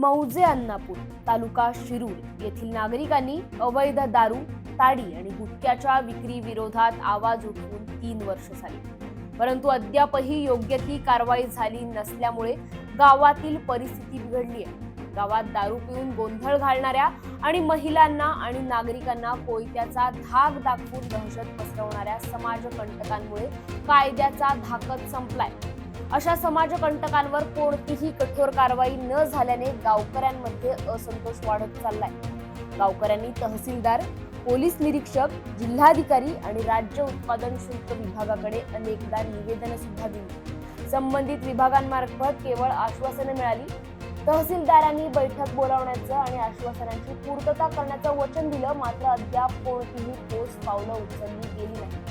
मौजे अन्नापूर तालुका शिरूर येथील नागरिकांनी अवैध दारू ताडी आणि गुटख्याच्या विक्री विरोधात आवाज उठवून तीन वर्ष झाली. परंतु अद्यापही योग्य ती कारवाई झाली नसल्यामुळे गावातील परिस्थिती बिघडली आहे गावात दारू पिऊन गोंधळ घालणाऱ्या आणि महिलांना आणि नागरिकांना कोयत्याचा धाक दाखवून दहशत पसरवणाऱ्या समाजकंटकांमुळे कायद्याचा धाकच संपलाय. अशा समाजकंटकांवर कोणतीही कठोर कारवाई न झाल्याने गावकऱ्यांमध्ये असंतोष वाढत चाललाय. गावकऱ्यांनी तहसीलदार पोलीस निरीक्षक जिल्हाधिकारी आणि राज्य उत्पादन शुल्क विभागाकडे अनेकदा निवेदन सुद्धा दिली. संबंधित विभागांमार्फत केवळ आश्वासनं मिळाली. तहसीलदारांनी बैठक बोलावण्याचं आणि आश्वासनांची पूर्तता करण्याचं वचन दिलं मात्र अद्याप कोणतीही ठोस पावलं उचलली गेली नाही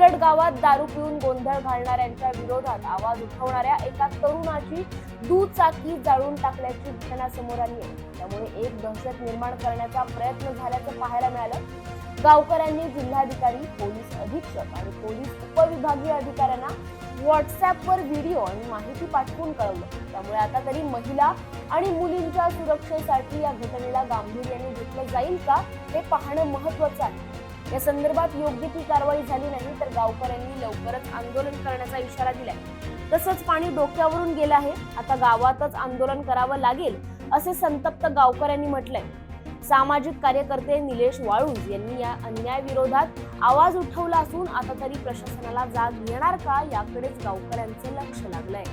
उलट गावात दारू पिऊन गोंधळ घालणाऱ्यांच्या विरोधात आवाज उठवणाऱ्या एका तरुणाची दुचाकी जाळून टाकल्याची घटना समोर आली आहे. त्यामुळे एक दहशत निर्माण करण्याचा प्रयत्न झाल्याचं पाहायला मिळालं. गावकऱ्यांनी जिल्हाधिकारी पोलीस अधीक्षक आणि पोलीस उपविभागीय अधिकाऱ्यांना व्हॉट्सअपवर व्हिडिओ आणि माहिती पाठवून कळवलं. त्यामुळे आता तरी महिला आणि मुलींच्या सुरक्षेसाठी या घटनेला गांभीर्याने घेतलं जाईल का हे पाहणं महत्वाचं आहे. या संदर्भात योग्य ती कारवाई झाली नाही तर गावकऱ्यांनी लवकरच आंदोलन करण्याचा इशारा दिलाय. तसंच पाणी डोक्यावरून गेलं आहे. आता गावातच आंदोलन करावं लागेल असे संतप्त गावकऱ्यांनी म्हटलंय. सामाजिक कार्यकर्ते निलेश वाळूंज यांनी या अन्यायाविरोधात आवाज उठवला असून आता तरी प्रशासनाला जाग येणार का याकडेच गावकऱ्यांचं लक्ष लागलंय.